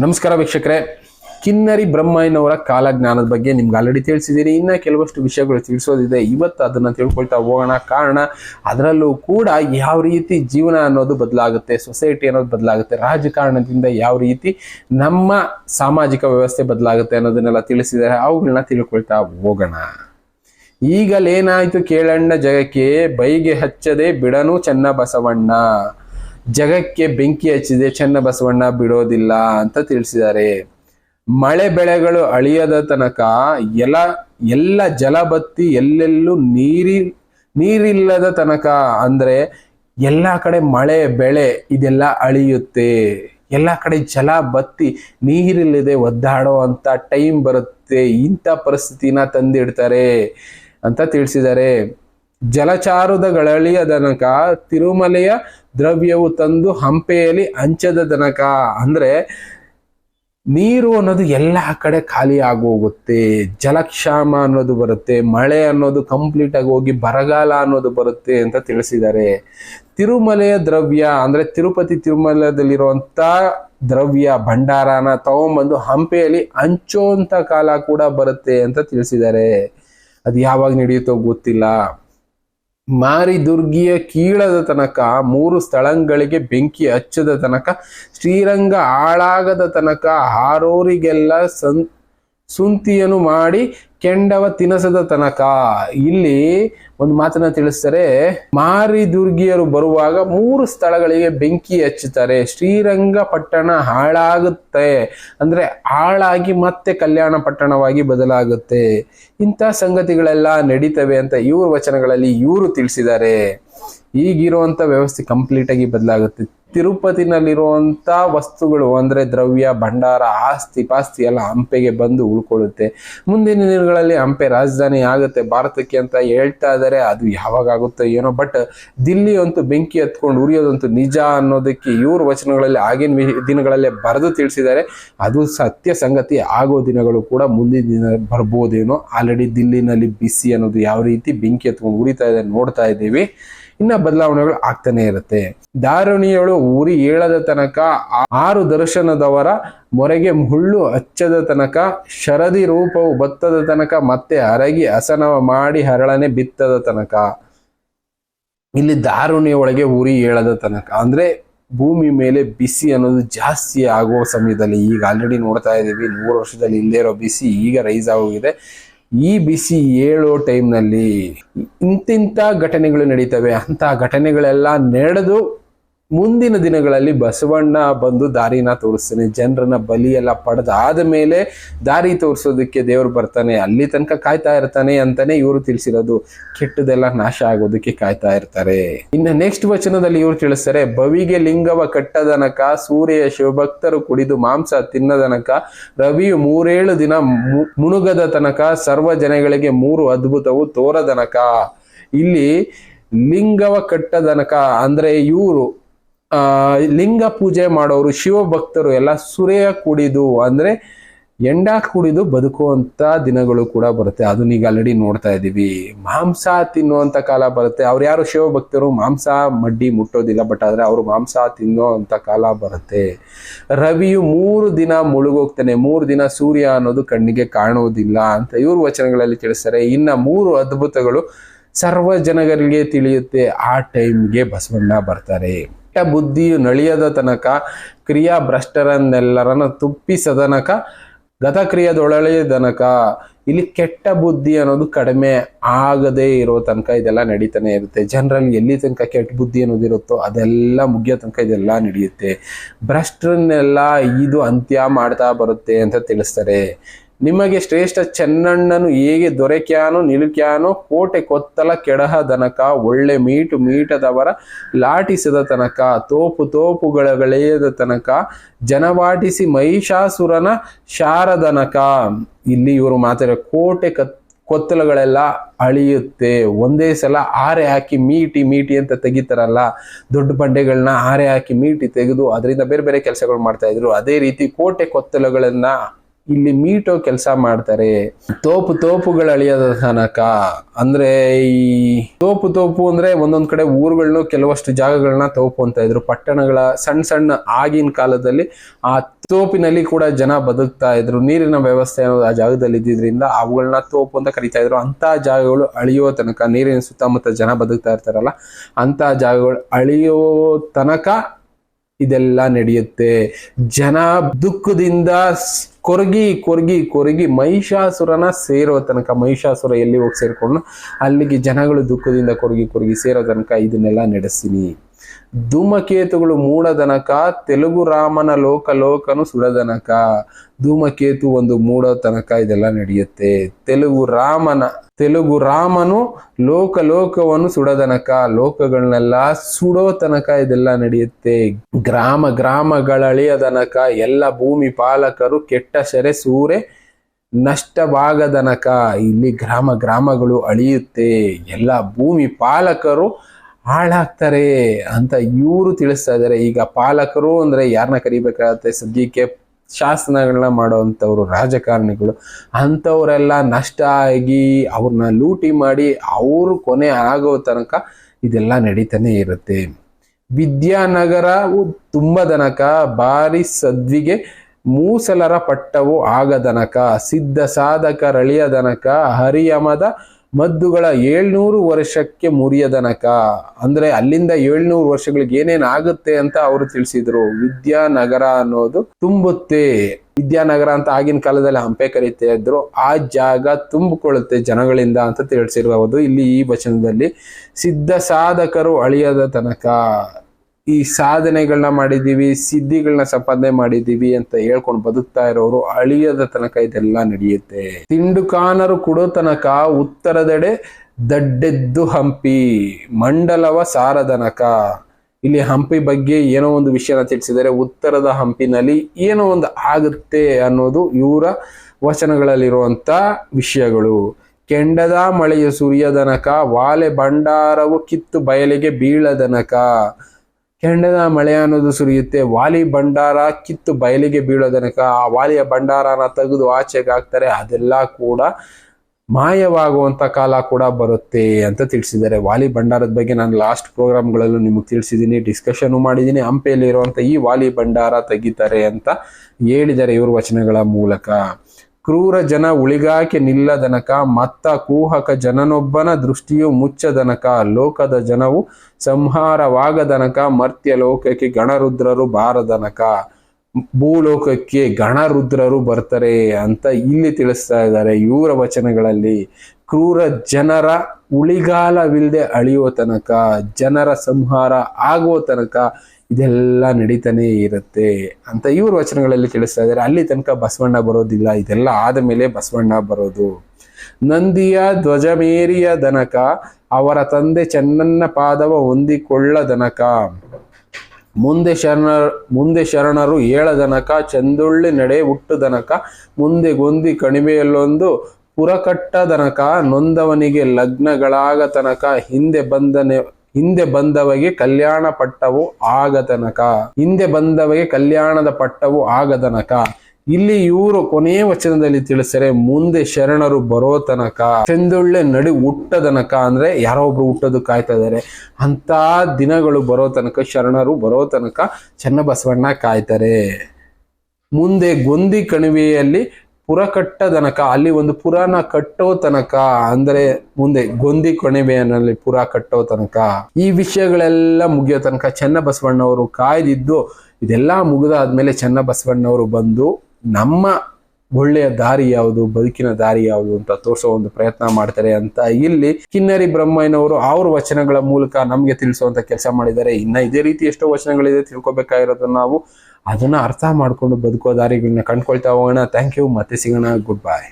ನಮಸ್ಕಾರ ವೀಕ್ಷಕರೇ. ಕಿನ್ನರಿ ಬ್ರಹ್ಮಯ್ಯನವರ ಕಾಲಜ್ಞಾನದ ಬಗ್ಗೆ ನಿಮ್ಗೆ ಆಲ್ರೆಡಿ ತಿಳಿಸಿದ್ದೀರಿ ಇನ್ನೂ ಕೆಲವಷ್ಟು ವಿಷಯಗಳು ತಿಳಿಸೋದಿದೆ. ಇವತ್ತು ಅದನ್ನು ತಿಳ್ಕೊಳ್ತಾ ಹೋಗೋಣ. ಕಾರಣ, ಅದರಲ್ಲೂ ಕೂಡ ಯಾವ ರೀತಿ ಜೀವನ ಅನ್ನೋದು ಬದಲಾಗುತ್ತೆ ಸೊಸೈಟಿ ಅನ್ನೋದು ಬದಲಾಗುತ್ತೆ, ರಾಜಕಾರಣದಿಂದ ಯಾವ ರೀತಿ ನಮ್ಮ ಸಾಮಾಜಿಕ ವ್ಯವಸ್ಥೆ ಬದಲಾಗುತ್ತೆ ಅನ್ನೋದನ್ನೆಲ್ಲ ತಿಳಿಸಿದ್ದಾರೆ. ಅವುಗಳನ್ನ ತಿಳ್ಕೊಳ್ತಾ ಹೋಗೋಣ. ಈಗಲೇನಾಯ್ತು ಕೇಳಣ್ಣ ಜಗಕ್ಕೆ? ಬೈಗೆ ಹಚ್ಚದೆ ಬಿಡನು ಚೆನ್ನ ಬಸವಣ್ಣ ಜಗಕ್ಕೆ ಬೆಂಕಿ ಹಚ್ಚಿದೆ, ಚೆನ್ನ ಬಸವಣ್ಣ ಬಿಡೋದಿಲ್ಲ ಅಂತ ತಿಳಿಸಿದ್ದಾರೆ. ಮಳೆ ಬೆಳೆಗಳು ಅಳಿಯದ ತನಕ ಎಲ್ಲ ಎಲ್ಲ ಜಲಬತ್ತಿ ಎಲ್ಲೆಲ್ಲೂ ನೀರಿ, ನೀರಿಲ್ಲದ ತನಕ ಅಂದ್ರೆ ಎಲ್ಲ ಕಡೆ ಮಳೆ ಬೆಳೆ ಇದೆಲ್ಲ ಅಳಿಯುತ್ತೆ. ಎಲ್ಲ ಕಡೆ ಜಲ ಬತ್ತಿ ನೀರಿಲ್ಲದೆ ಒದ್ದಾಡೋ ಅಂತ ಟೈಮ್ ಬರುತ್ತೆ, ಇಂಥ ಪರಿಸ್ಥಿತಿನ ತಂದಿಡ್ತಾರೆ ಅಂತ ತಿಳಿಸಿದ್ದಾರೆ. ಜಲಚಾರುದಗಳಳಿಯ ದನಕ ತಿರುಮಲೆಯ ದ್ರವ್ಯವು ತಂದು ಹಂಪೆಯಲ್ಲಿ ಹಂಚದ ದನಕ. ಅಂದ್ರೆ ನೀರು ಅನ್ನೋದು ಎಲ್ಲ ಕಡೆ ಖಾಲಿ ಆಗೋಗುತ್ತೆ. ಜಲಕ್ಷಾಮ ಅನ್ನೋದು ಬರುತ್ತೆ. ಮಳೆ ಅನ್ನೋದು ಕಂಪ್ಲೀಟ್ ಆಗಿ ಹೋಗಿ ಬರಗಾಲ ಅನ್ನೋದು ಬರುತ್ತೆ ಅಂತ ತಿಳಿಸಿದ್ದಾರೆ. ತಿರುಮಲೆಯ ದ್ರವ್ಯ ಅಂದ್ರೆ ತಿರುಪತಿ ತಿರುಮಲದಲ್ಲಿರುವಂತ ದ್ರವ್ಯ ಭಂಡಾರನ ತಗೊಂಬಂದು ಹಂಪೆಯಲ್ಲಿ ಹಂಚೋಂತ ಕಾಲ ಕೂಡ ಬರುತ್ತೆ ಅಂತ ತಿಳಿಸಿದ್ದಾರೆ. ಅದು ಯಾವಾಗ ನಡೆಯುತ್ತೋ ಗೊತ್ತಿಲ್ಲ. ಮಾರಿ ದುರ್ಗಿಯ ಕೀಳದ ತನಕ, ಮೂರು ಸ್ಥಳಗಳಿಗೆ ಬೆಂಕಿ ಹಚ್ಚದ ತನಕ, ಶ್ರೀರಂಗ ಹಾಳಾಗದ ತನಕ ಹಾರೋರಿಗೆಲ್ಲ ಸಂ ಸುಂತಿಯನ್ನು ಮಾಡಿ ಕೆಂಡವ ತಿನಸದ ತನಕ. ಇಲ್ಲಿ ಒಂದು ಮಾತನ್ನ ತಿಳಿಸ್ತಾರೆ, ಮಾರಿ ದುರ್ಗಿಯರು ಬರುವಾಗ ಮೂರು ಸ್ಥಳಗಳಿಗೆ ಬೆಂಕಿ ಹಚ್ಚುತ್ತಾರೆ. ಶ್ರೀರಂಗ ಪಟ್ಟಣ ಹಾಳಾಗುತ್ತೆ. ಅಂದ್ರೆ ಹಾಳಾಗಿ ಮತ್ತೆ ಕಲ್ಯಾಣ ಪಟ್ಟಣವಾಗಿ ಬದಲಾಗುತ್ತೆ. ಇಂಥ ಸಂಗತಿಗಳೆಲ್ಲ ನಡೀತವೆ ಅಂತ ಇವ್ರ ವಚನಗಳಲ್ಲಿ ಇವರು ತಿಳಿಸಿದ್ದಾರೆ. ಈಗಿರುವಂತ ವ್ಯವಸ್ಥೆ ಕಂಪ್ಲೀಟ್ ಆಗಿ ಬದಲಾಗುತ್ತೆ. ತಿರುಪತಿನಲ್ಲಿರುವಂಥ ವಸ್ತುಗಳು ಅಂದರೆ ದ್ರವ್ಯ, ಭಂಡಾರ, ಆಸ್ತಿ ಪಾಸ್ತಿ ಎಲ್ಲ ಹಂಪೆಗೆ ಬಂದು ಉಳ್ಕೊಳ್ಳುತ್ತೆ. ಮುಂದಿನ ದಿನಗಳಲ್ಲಿ ಹಂಪೆ ರಾಜಧಾನಿ ಆಗುತ್ತೆ. ಭಾರತಕ್ಕೆ ಅಂತ ಹೇಳ್ತಾ ಇದ್ದಾರೆ, ಅದು ಯಾವಾಗ ಆಗುತ್ತೋ ಏನೋ ಬಟ್ ದಿಲ್ಲಿ ಅಂತೂ ಬೆಂಕಿ ಹತ್ಕೊಂಡು ಉರಿಯೋದಂತೂ ನಿಜ ಅನ್ನೋದಕ್ಕೆ ಇವ್ರ ವಚನಗಳಲ್ಲಿ ಆಗಿನ ದಿನಗಳಲ್ಲೇ ಬರೆದು ತಿಳಿಸಿದ್ದಾರೆ. ಅದು ಸತ್ಯ ಸಂಗತಿ, ಆಗೋ ದಿನಗಳು ಕೂಡ ಮುಂದಿನ ದಿನ ಬರ್ಬೋದೇನೋ. ಆಲ್ರೆಡಿ ದಿಲ್ಲಿನಲ್ಲಿ ಬಿಸಿ ಅನ್ನೋದು ಯಾವ ರೀತಿ ಬೆಂಕಿ ಹತ್ಕೊಂಡು ಉರಿತಾ ಇದೆ ನೋಡ್ತಾ ಇದ್ದೀವಿ. ಇನ್ನ ಬದಲಾವಣೆಗಳು ಆಗ್ತಾನೆ ಇರುತ್ತೆ. ದಾರುಣಿಯಳು ಉರಿ ಏಳದ ತನಕ, ಆರು ದರ್ಶನದವರ ಮೊರೆಗೆ ಮುಳ್ಳು ಹಚ್ಚದ ತನಕ, ಶರದಿ ರೂಪವು ಬತ್ತದ ತನಕ, ಮತ್ತೆ ಅರಗಿ ಹಸನವ ಮಾಡಿ ಹರಳನೆ ಬಿತ್ತದ ತನಕ. ಇಲ್ಲಿ ದಾರುಣಿಯ ಒಳಗೆ ಉರಿ ಏಳದ ತನಕ. ಅಂದ್ರೆ ಭೂಮಿ ಮೇಲೆ ಬಿಸಿ ಅನ್ನೋದು ಜಾಸ್ತಿ ಆಗುವ ಸಮಯದಲ್ಲಿ, ಈಗ ಆಲ್ರೆಡಿ ನೋಡ್ತಾ ಇದ್ದೀವಿ, ನೂರು ವರ್ಷದಲ್ಲಿ ಇಲ್ಲೇ ಇರೋ ಬಿಸಿ ಈಗ ರೈಸ್ ಆಗೋಗಿದೆ. ಈ ಬಿಸಿ ಏಳೋ ಟೈಮ್ನಲ್ಲಿ ಇಂತಿಂಥ ಘಟನೆಗಳು ನಡೀತವೆ. ಅಂತ ಘಟನೆಗಳೆಲ್ಲ ನಡೆದು ಮುಂದಿನ ದಿನಗಳಲ್ಲಿ ಬಸವಣ್ಣ ಬಂದು ದಾರಿನ ತೋರಿಸ್ತಾನೆ. ಜನರನ್ನ ಬಲಿ ಎಲ್ಲ ಪಡೆದಾದ ಮೇಲೆ ದಾರಿ ತೋರಿಸೋದಕ್ಕೆ ದೇವ್ರು ಬರ್ತಾನೆ. ಅಲ್ಲಿ ತನಕ ಕಾಯ್ತಾ ಇರ್ತಾನೆ ಅಂತಾನೆ ಇವರು ತಿಳಿಸಿರೋದು. ಕೆಟ್ಟದೆಲ್ಲ ನಾಶ ಆಗೋದಕ್ಕೆ ಕಾಯ್ತಾ ಇರ್ತಾರೆ. ಇನ್ನು ನೆಕ್ಸ್ಟ್ ವಚನದಲ್ಲಿ ಇವರು ತಿಳಿಸ್ತಾರೆ, ಬವಿಗೆ ಲಿಂಗವ ಕಟ್ಟದನಕ ಸೂರ್ಯ ಶಿವಭಕ್ತರು ಕುಡಿದು ಮಾಂಸ ತಿನ್ನದನಕ ರವಿಯು ಮೂರೇಳು ದಿನ ಮುಣುಗದ ತನಕ, ಸರ್ವ ಜನಗಳಿಗೆ ಮೂರು ಅದ್ಭುತವು ತೋರದನಕ ಇಲ್ಲಿ ಲಿಂಗವ ಕಟ್ಟದನಕ ಅಂದ್ರೆ ಇವರು ಲಿಂಗ ಪೂಜೆ ಮಾಡೋರು ಶಿವಭಕ್ತರು ಎಲ್ಲ ಸುರೆಯ ಕುಡಿದು, ಅಂದ್ರೆ ಎಂಡ ಕುಡಿದು ಬದುಕುವಂತ ದಿನಗಳು ಕೂಡ ಬರುತ್ತೆ. ಅದನ್ನ ಈಗ ಆಲ್ರೆಡಿ ನೋಡ್ತಾ ಇದ್ದೀವಿ. ಮಾಂಸ ತಿನ್ನುವಂತ ಕಾಲ ಬರುತ್ತೆ. ಅವ್ರು ಯಾರು ಶಿವಭಕ್ತರು ಮಾಂಸ ಮಡ್ಡಿ ಮುಟ್ಟೋದಿಲ್ಲ ಬಟ್ ಆದ್ರೆ ಅವರು ಮಾಂಸ ತಿನ್ನುವಂತ ಕಾಲ ಬರುತ್ತೆ. ರವಿಯು ಮೂರು ದಿನ ಮುಳುಗೋಗ್ತಾನೆ. ಮೂರು ದಿನ ಸೂರ್ಯ ಅನ್ನೋದು ಕಣ್ಣಿಗೆ ಕಾಣುವುದಿಲ್ಲ ಅಂತ ಇವ್ರ ವಚನಗಳಲ್ಲಿ ತಿಳಿಸ್ತಾರೆ. ಇನ್ನ ಮೂರು ಅದ್ಭುತಗಳು ಸರ್ವ ಜನಗಳಿಗೆ ತಿಳಿಯುತ್ತೆ. ಆ ಟೈಮ್ಗೆ ಬಸವಣ್ಣ ಬರ್ತಾರೆ. ಕೆಟ್ಟ ಬುದ್ಧಿಯು ನಳಿಯದ ತನಕ ಕ್ರಿಯಾ ಭ್ರಷ್ಟರನ್ನೆಲ್ಲರನ್ನ ತುಪ್ಪಿಸದನಕ ಗತಕ್ರಿಯದೊಳಳೆಯದನಕ ಇಲ್ಲಿ ಕೆಟ್ಟ ಬುದ್ಧಿ ಅನ್ನೋದು ಕಡಿಮೆ ಆಗದೇ ಇರೋ ತನಕ ಇದೆಲ್ಲ ನಡೀತಾನೆ ಇರುತ್ತೆ. ಜನರಲ್ಲಿ ಎಲ್ಲಿ ತನಕ ಕೆಟ್ಟ ಬುದ್ಧಿ ಅನ್ನೋದು ಇರುತ್ತೋ ಅದೆಲ್ಲ ಮುಗಿಯೋ ತನಕ ಇದೆಲ್ಲ ನಡೆಯುತ್ತೆ. ಭ್ರಷ್ಟರನ್ನೆಲ್ಲ ಇದು ಅಂತ್ಯ ಮಾಡ್ತಾ ಬರುತ್ತೆ ಅಂತ ತಿಳಿಸ್ತಾರೆ. ನಿಮಗೆ ಶ್ರೇಷ್ಠ ಚೆನ್ನಣ್ಣನು ಹೇಗೆ ದೊರೆಕ್ಯಾನೋ, ನಿಲುಕ್ಯಾನೋ, ಕೋಟೆ ಕೊತ್ತಲ ಕೆಡಹ ದನಕ, ಒಳ್ಳೆ ಮೀಟು ಮೀಟದವರ ಲಾಟಿಸದ ತನಕ, ತೋಪು ತೋಪುಗಳಗಳೆಯದ ತನಕ, ಜನವಾಟಿಸಿ ಮಹಿಷಾಸುರನ ಶಾರದನಕ. ಇಲ್ಲಿ ಇವರು ಮಾತಾಡ ಕೋಟೆ ಕತ್ ಕೊತ್ತಲಗಳೆಲ್ಲ ಅಳಿಯುತ್ತೆ. ಒಂದೇ ಸಲ ಆರೆ ಹಾಕಿ ಮೀಟಿ ಮೀಟಿ ಅಂತ ತೆಗಿತಾರಲ್ಲ, ದೊಡ್ಡ ಬಂಡೆಗಳನ್ನ ಆರೆ ಹಾಕಿ ಮೀಟಿ ತೆಗೆದು ಅದರಿಂದ ಬೇರೆ ಬೇರೆ ಕೆಲಸಗಳು ಮಾಡ್ತಾ ಇದ್ರು. ಅದೇ ರೀತಿ ಕೋಟೆ ಕೊತ್ತಲಗಳನ್ನ ಇಲ್ಲಿ ಮೀಟೋ ಕೆಲಸ ಮಾಡ್ತಾರೆ. ತೋಪು ತೋಪುಗಳು ಅಳಿಯದ ತನಕ. ಅಂದ್ರೆ ಈ ತೋಪು ತೋಪು ಅಂದ್ರೆ ಒಂದೊಂದ್ ಕಡೆ ಊರುಗಳನ್ನ ಕೆಲವಷ್ಟು ಜಾಗಗಳನ್ನ ತೋಪು ಅಂತ ಇದ್ರು. ಪಟ್ಟಣಗಳ ಸಣ್ಣ ಸಣ್ಣ ಆಗಿನ ಕಾಲದಲ್ಲಿ ಆ ತೋಪಿನಲ್ಲಿ ಕೂಡ ಜನ ಬದುಕ್ತಾ ಇದ್ರು. ನೀರಿನ ವ್ಯವಸ್ಥೆ ಅನ್ನೋದು ಆ ಜಾಗದಲ್ಲಿ ಇದ್ದಿದ್ರಿಂದ ಅವುಗಳನ್ನ ತೋಪು ಅಂತ ಕರಿತಾ ಇದ್ರು. ಅಂತ ಜಾಗಗಳು ಅಳಿಯೋ ತನಕ, ನೀರಿನ ಸುತ್ತಮುತ್ತ ಜನ ಬದುಕ್ತಾ ಇರ್ತಾರಲ್ಲ ಅಂತ ಜಾಗಗಳು ಅಳಿಯೋ ತನಕ ಇದೆಲ್ಲ ನಡೆಯುತ್ತೆ. ಜನ ದುಃಖದಿಂದ ಕೊರಗಿ ಕೊರಗಿ ಕೊರಗಿ ಮಹಿಷಾಸುರನ ಸೇರೋ ತನಕ, ಮಹಿಷಾಸುರ ಎಲ್ಲಿ ಹೋಗಿ ಸೇರ್ಕೊಂಡು ಅಲ್ಲಿಗೆ ಜನಗಳು ದುಃಖದಿಂದ ಕೊರಗಿ ಕೊರಗಿ ಸೇರೋ ತನಕ ಇದನ್ನೆಲ್ಲ ನಡೆಸ್ತೀನಿ. ಧೂಮಕೇತುಗಳು ಮೂಡದನಕ ತೆಲುಗು ರಾಮನ ಲೋಕ ಲೋಕನು ಸುಡದನಕ ಧೂಮಕೇತು ಒಂದು ಮೂಡೋ ತನಕ ಇದೆಲ್ಲ ನಡೆಯುತ್ತೆ. ತೆಲುಗು ರಾಮನ, ತೆಲುಗು ರಾಮನು ಲೋಕ ಲೋಕವನ್ನು ಸುಡದನಕ ಲೋಕಗಳನ್ನೆಲ್ಲ ಸುಡೋ ತನಕ ಇದೆಲ್ಲ ನಡೆಯುತ್ತೆ. ಗ್ರಾಮ ಗ್ರಾಮಗಳಳಿಯದನಕ, ಎಲ್ಲ ಭೂಮಿ ಪಾಲಕರು ಕೆಟ್ಟ ಸೆರೆ ಸೂರೆ ನಷ್ಟವಾಗದನಕ ಇಲ್ಲಿ ಗ್ರಾಮ ಗ್ರಾಮಗಳು ಅಳಿಯುತ್ತೆ. ಎಲ್ಲ ಭೂಮಿ ಪಾಲಕರು ಹಾಳಾಗ್ತಾರೆ ಅಂತ ಇವರು ತಿಳಿಸ್ತಾ ಇದ್ದಾರೆ ಈಗ ಪಾಲಕರು ಅಂದ್ರೆ ಯಾರನ್ನ ಕರಿಬೇಕಾಗತ್ತೆ? ಸದ್ಯಕ್ಕೆ ಶಾಸನಗಳನ್ನ ಮಾಡೋವಂಥವ್ರು, ರಾಜಕಾರಣಿಗಳು, ಅಂಥವರೆಲ್ಲ ನಷ್ಟ ಆಗಿ ಅವ್ರನ್ನ ಲೂಟಿ ಮಾಡಿ ಅವರು ಕೊನೆ ಆಗೋ ತನಕ ಇದೆಲ್ಲ ನಡೀತಾನೆ ಇರುತ್ತೆ. ವಿದ್ಯಾನಗರವು ತುಂಬದನಕ ಭಾರಿ ಸದ್ವಿಗೆ ಮೂಸಲರ ಪಟ್ಟವು ಆಗದನಕ ಸಿದ್ಧ ಸಾಧಕರಳಿಯದನಕ ಹರಿಯಮದ ಮದ್ದುಗಳ ಏಳ್ನೂರು ವರ್ಷಕ್ಕೆ ಮುರಿಯದನಕ ಅಂದ್ರೆ ಅಲ್ಲಿಂದ ಏಳ್ನೂರು ವರ್ಷಗಳಿಗೆ ಏನೇನ್ ಆಗುತ್ತೆ ಅಂತ ಅವರು ತಿಳಿಸಿದ್ರು. ವಿದ್ಯಾನಗರ ಅನ್ನೋದು ತುಂಬುತ್ತೆ. ವಿದ್ಯಾನಗರ ಅಂತ ಆಗಿನ ಕಾಲದಲ್ಲಿ ಹಂಪೆ ಕರೀತಾ ಇದ್ರು. ಆ ಜಾಗ ತುಂಬಿಕೊಳ್ಳುತ್ತೆ ಜನಗಳಿಂದ ಅಂತ ತಿಳಿಸಿರುವುದು ಇಲ್ಲಿ ಈ ವಚನದಲ್ಲಿ ಸಿದ್ಧ ಸಾಧಕರು ಅಳಿಯದ ತನಕ. ಈ ಸಾಧನೆಗಳನ್ನ ಮಾಡಿದ್ದೀವಿ ಸಿದ್ಧಿಗಳನ್ನ ಸಂಪಾದನೆ ಮಾಡಿದ್ದೀವಿ ಅಂತ ಹೇಳ್ಕೊಂಡು ಬದುಕ್ತಾ ಇರೋರು ಅಳಿಯದ ತನಕ ಇದೆಲ್ಲ ನಡೆಯುತ್ತೆ. ತಿಂಡುಕಾನರು ಕೊಡೋ ತನಕ ಉತ್ತರದೆಡೆ ದಡ್ಡೆದ್ದು ಹಂಪಿ, ಮಂಡಲವ ಸಾರದನಕ. ಇಲ್ಲಿ ಹಂಪಿ ಬಗ್ಗೆ ಏನೋ ಒಂದು ವಿಷಯನ ತಿಳಿಸಿದರೆ ಉತ್ತರದ ಹಂಪಿನಲ್ಲಿ ಏನೋ ಒಂದು ಆಗುತ್ತೆ ಅನ್ನೋದು ಇವರ ವಚನಗಳಲ್ಲಿರುವಂತ ವಿಷಯಗಳು. ಕೆಂಡದ ಮಳೆಯ ಸುರಿಯದನಕ, ವಾಲೆ ಭಂಡಾರವು ಕಿತ್ತು ಬಯಲಿಗೆ ಬೀಳದನಕ. ಕೆಂಡದ ಮಳೆ ಅನ್ನೋದು ಸುರಿಯುತ್ತೆ. ವಾಲಿ ಭಂಡಾರ ಕಿತ್ತು ಬಯಲಿಗೆ ಬೀಳೋ ತನಕ ಆ ವಾಲಿಯ ಭಂಡಾರನ ತೆಗೆದು ಆಚೆಗೆ ಹಾಕ್ತಾರೆ. ಅದೆಲ್ಲ ಕೂಡ ಮಾಯವಾಗುವಂತ ಕಾಲ ಕೂಡ ಬರುತ್ತೆ ಅಂತ ತಿಳಿಸಿದ್ದಾರೆ. ವಾಲಿ ಭಂಡಾರದ ಬಗ್ಗೆ ನಾನು ಲಾಸ್ಟ್ ಪ್ರೋಗ್ರಾಮ್ಗಳಲ್ಲೂ ನಿಮಗೆ ತಿಳಿಸಿದ್ದೀನಿ ಡಿಸ್ಕಷನ್ ಮಾಡಿದ್ದೀನಿ. ಹಂಪೆಯಲ್ಲಿ ಇರುವಂತ ಈ ವಾಲಿ ಭಂಡಾರ ತೆಗಿತಾರೆ ಅಂತ ಹೇಳಿದ್ದಾರೆ ಇವ್ರ ವಚನಗಳ ಮೂಲಕ. ಕ್ರೂರ ಜನ ಉಳಿಗಾಕೆ ನಿಲ್ಲದನಕ, ಮತ್ತ ಕೂಹಕ ಜನನೊಬ್ಬನ ದೃಷ್ಟಿಯು ಮುಚ್ಚದನಕ, ಲೋಕದ ಜನವು ಸಂಹಾರವಾಗದನಕ, ಮರ್ತ್ಯ ಲೋಕಕ್ಕೆ ಗಣರುದ್ರರು ಬಾರದನಕ, ಭೂಲೋಕಕ್ಕೆ ಗಣರುದ್ರರು ಬರ್ತಾರೆ ಅಂತ ಇಲ್ಲಿ ತಿಳಿಸ್ತಾ ಇದ್ದಾರೆ ಇವರ ವಚನಗಳಲ್ಲಿ. ಕ್ರೂರ ಜನರ ಉಳಿಗಾಲವಿಲ್ಲದೆ ಅಳಿಯೋ ತನಕ, ಜನರ ಸಂಹಾರ ಆಗೋ ತನಕ ಇದೆಲ್ಲ ನಡೀತಾನೆ ಇರುತ್ತೆ ಅಂತ ಇವ್ರ ವಚನಗಳಲ್ಲಿ ತಿಳಿಸ್ತಾ ಇದ್ದಾರೆ. ಅಲ್ಲಿ ತನಕ ಬಸವಣ್ಣ ಬರೋದಿಲ್ಲ. ಇದೆಲ್ಲ ಆದ ಮೇಲೆ ಬಸವಣ್ಣ ಬರೋದು. ನಂದಿಯ ಧ್ವಜಮೇರಿಯ ದನಕ, ಅವರ ತಂದೆ ಚೆನ್ನನ್ನ ಪಾದವ ಹೊಂದಿಕೊಳ್ಳ ದನಕ. ಮುಂದೆ ಶರಣ, ಮುಂದೆ ಶರಣರು ಏಳ ದನಕ, ಚಂದುಳ್ಳಿ ನಡೆ ಹುಟ್ಟುದನಕ ಮುಂದೆ ಗೊಂದಿ ಕಣಿವೆಯಲ್ಲೊಂದು ಪುರಕಟ್ಟ ದನಕ, ನೊಂದವನಿಗೆ ಲಗ್ನಗಳಾಗ ತನಕ ಹಿಂದೆ ಬಂದನೆ ಹಿಂದೆ ಬಂದವಗೆ ಕಲ್ಯಾಣ ಪಟ್ಟವು ಆಗತನಕ ಹಿಂದೆ ಬಂದವಗೆ ಕಲ್ಯಾಣದ ಪಟ್ಟವು ಆಗದನಕ ಇಲ್ಲಿ ಇವರು ಕೊನೆಯ ವಚನದಲ್ಲಿ ತಿಳಿಸ್ತಾರೆ ಮುಂದೆ ಶರಣರು ಬರೋ ತನಕ. ಚಂದೊಳ್ಳೆ ನಡಿ ಹುಟ್ಟದನಕ ಅಂದ್ರೆ ಯಾರೋ ಒಬ್ರು ಹುಟ್ಟೋದು ಕಾಯ್ತಾ ಇದಾರೆ ಅಂತ ದಿನಗಳು ಬರೋ ತನಕ, ಶರಣರು ಬರೋ ತನಕ ಚನ್ನಬಸವಣ್ಣ ಕಾಯ್ತಾರೆ. ಮುಂದೆ ಗೊಂದಿ ಕಣಿವೆಯಲ್ಲಿ ಪುರ ಕಟ್ಟದನಕ ಅಲ್ಲಿ ಒಂದು ಪುರಾಣ ಕಟ್ಟೋ ತನಕ ಅಂದ್ರೆ ಮುಂದೆ ಗೊಂದಿ ಕೊನೆಬೆಯನಲ್ಲಿ ಪುರ ಕಟ್ಟೋ ತನಕ ಈ ವಿಷಯಗಳೆಲ್ಲ ಮುಗಿಯೋ ತನಕ ಚನ್ನಬಸವಣ್ಣವರು ಕಾಯ್ದಿದ್ದು, ಇದೆಲ್ಲ ಮುಗಿದಾದ್ಮೇಲೆ ಚನ್ನಬಸವಣ್ಣವರು ಬಂದು, ನಮ್ಮ ಒಳ್ಳೆಯ ದಾರಿ ಯಾವುದು, ಬದುಕಿನ ದಾರಿ ಯಾವುದು ಅಂತ ತೋರಿಸೋ ಒಂದು ಪ್ರಯತ್ನ ಮಾಡ್ತಾರೆ ಅಂತ ಇಲ್ಲಿ ಕಿನ್ನರಿ ಬ್ರಹ್ಮಯ್ಯನವರು ಅವ್ರ ವಚನಗಳ ಮೂಲಕ ನಮ್ಗೆ ತಿಳಿಸುವಂತ ಕೆಲಸ ಮಾಡಿದ್ದಾರೆ. ಇನ್ನ ಇದೇ ರೀತಿ ಎಷ್ಟೋ ವಚನಗಳಿದೆ ತಿಳ್ಕೊಬೇಕಾಗಿರೋದು ನಾವು ಅದನ್ನ ಅರ್ಥ ಮಾಡ್ಕೊಂಡು ಬದುಕೋ ದಾರಿಗಳನ್ನ ಕಂಡ್ಕೊಳ್ತಾ ಹೋಗೋಣ. ಥ್ಯಾಂಕ್ ಯು ಮತ್ತೆ ಸಿಗೋಣ. Good bye